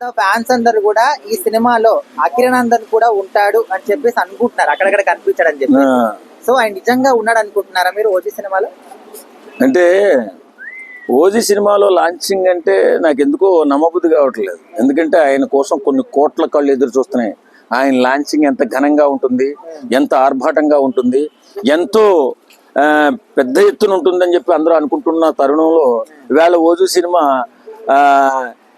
Fans అందరు కూడా ఈ సినిమాలో అఖిరానందన్ కూడా ఉంటాడు అని చెప్పేసి అనుకుంటున్నారు. అక్కడక్కడ కనిపించాడు అని చెప్పి సో ఆయన నిజంగా ఉన్నాడు అనుకుంటున్నారా మీరు ఓజీ సినిమాలో? అంటే ఓజీ సినిమాలో లాంచింగ్ అంటే నాకు ఎందుకో నమ్మబుద్ధి కావట్లేదు. ఎందుకంటే ఆయన కోసం కొన్ని కోట్ల కళ్ళు ఎదురు చూస్తున్నాయి. ఆయన లాంచింగ్ ఎంత ఘనంగా ఉంటుంది ఎంత ఆర్భాటంగా ఉంటుంది ఎంతో పెద్ద ఎత్తున ఉంటుందని చెప్పి అందరూ అనుకుంటున్న తరుణంలో ఇవాళ ఓజు సినిమా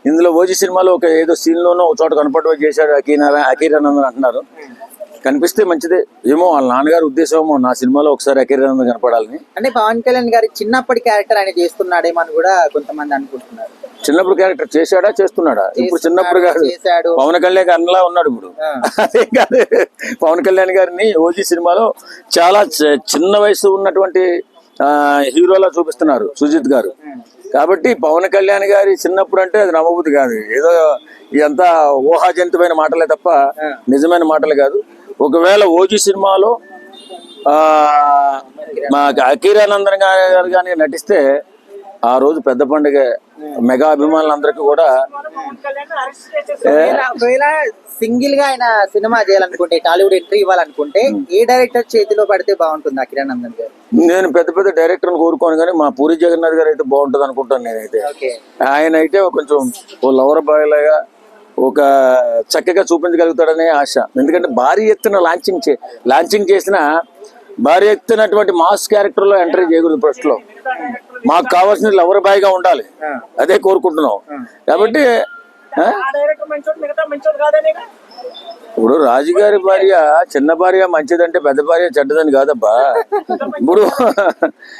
ఇందులో ఓజీ సినిమాలో ఒక ఏదో సీన్లోనో ఒక చోట కనపడవ చేశాడు అకీనార అకీరానందన్ అంటున్నారు. కనిపిస్తే మంచిదే. ఏమో వాళ్ళ నాన్నగారి ఉద్దేశం ఏమో నా సినిమాలో ఒకసారి అకీరానందన్ కనపడాలని. అంటే పవన్ కళ్యాణ్ గారి చిన్నప్పటి క్యారెక్టర్ ఆయన చేస్తున్నాడేమో అని కూడా కొంతమంది అనుకుంటున్నారు. చిన్నప్పుడు క్యారెక్టర్ చేశాడా చేస్తున్నాడా? ఇప్పుడు చిన్నప్పుడు కాదు. చేశాడు. పవన్ కళ్యాణ్ అన్నలా ఉన్నాడు ఇప్పుడు. ఆ. అదే కాదు. పవన్ కళ్యాణ్ గారిని ఓజీ సినిమాలో చాలా చిన్న వయసు ఉన్నటువంటి హీరోలా చూపిస్తున్నారు సుజిత్ గారు. కాబట్టి పవన్ కళ్యాణ్ గారి చిన్నప్పుడు అంటే అది నమ్మబుద్ధి కాదు. ఏదో ఇదంతా ఊహాజనితమైన మాటలే తప్ప నిజమైన మాటలు కాదు. ఒకవేళ ఓజీ సినిమాలో మా అకీరానందన్ గారు కానీ నటిస్తే ఆ రోజు పెద్ద పండుగ మెగా అభిమానులందరికీ కూడా సింగిల్గా ఆయన సినిమా చేయాలనుకుంటే టాలీవుడ్ ఎంట్రీ ఇవ్వాలనుకుంటే ఏ డైరెక్టర్ చేతిలో పడితే బాగుంటుంది అఖిరానందన్ గారు? నేను పెద్ద పెద్ద డైరెక్టర్ని కోరుకోను కానీ మా పూరి జగన్నాథ్ గారు అయితే బాగుంటుంది అనుకుంటాను నేనైతే. ఆయన అయితే కొంచెం ఓ లవర్ బాయ్ లాగా ఒక చక్కగా చూపించగలుగుతాడనే ఆశ. ఎందుకంటే భారీ ఎత్తున లాంచింగ్ చే లాంచింగ్ చేసిన భారీ ఎత్తునటువంటి మాస్ క్యారెక్టర్లో ఎంట్రీ చేయకూడదు ఫస్ట్లో మాకు కావాల్సిన లవర్ బాయ్గా ఉండాలి. అదే కోరుకుంటున్నాం. కాబట్టి? ఇప్పుడు రాజుగారి భార్య చిన్న భార్య మంచిదంటే పెద్ద భార్య చెడ్డదని కాదబ్బా. ఇప్పుడు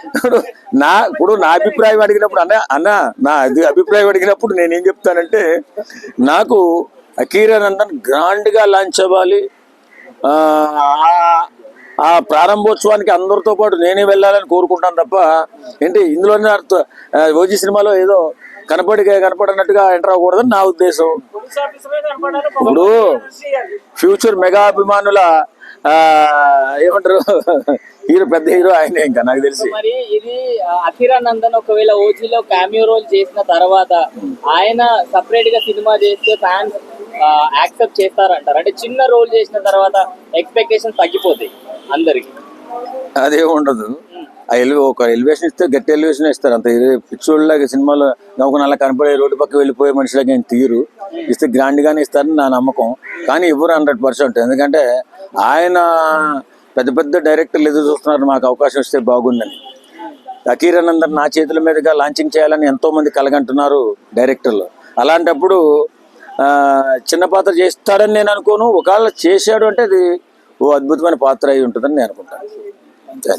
ఇప్పుడు నా ఇప్పుడు నా అభిప్రాయం అడిగినప్పుడు అన్న అన్న నా అది అభిప్రాయం అడిగినప్పుడు నేనేం చెప్తానంటే నాకు అకీరానందన్ గ్రాండ్గా లాంచ్ అవ్వాలి. ఆ, ప్రారంభోత్సవానికి అందరితో పాటు నేనే వెళ్ళాలని కోరుకుంటాను తప్ప ఏంటి ఇందులోనే అర్థ- ఓజీ సినిమాలో ఏదో కనపడి కనపడినట్టుగా ఎంటర్ అవ్వకూడదని నా ఉద్దేశం. ఇప్పుడు ఫ్యూచర్ మెగా అభిమానుల ఏమంటారు? హీరో పెద్ద హీరో ఆయనే ఇంకా నాకు తెలిసి. మరి ఇది అఖిరానందన్ ఒకవేళ ఓజీలో క్యామియో రోల్ చేసిన తర్వాత ఆయన సపరేట్గా సినిమా చేస్తే ఫ్యాన్స్ యాక్సెప్ట్ చేస్తారంటారు. అంటే చిన్న రోల్ చేసిన తర్వాత ఎక్స్పెక్టేషన్ తగ్గిపోతాయి అందరికి. అదే ఉండదు. ఆ ఎలివే ఒక ఎలివేషన్ ఇస్తే గట్టి ఎలివేషన్ ఇస్తారు. అంత పిచ్చోళ్ళలాగా సినిమాలో నవ్వుకుని అలా కనపడే రోడ్డు పక్క వెళ్ళిపోయే మనుషులకి ఏం తీరు ఇస్తే గ్రాండ్గానే ఇస్తారని నా నమ్మకం. కానీ ఇవ్వరు హండ్రెడ్ పర్సెంట్ ఎందుకంటే ఆయన పెద్ద పెద్ద డైరెక్టర్లు ఎదురు చూస్తున్నారు. మాకు అవకాశం ఇస్తే బాగుందని. అకీరానందన్ నా చేతుల మీదుగా లాంచింగ్ చేయాలని ఎంతోమంది కలగంటున్నారు డైరెక్టర్లు అలాంటప్పుడు చిన్న పాత్ర చేస్తాడని నేను అనుకోను. ఒకవేళ చేశాడు అంటే అది ఓ అద్భుతమైన పాత్ర అయి ఉంటుందని నేను అనుకుంటాను. అంతే.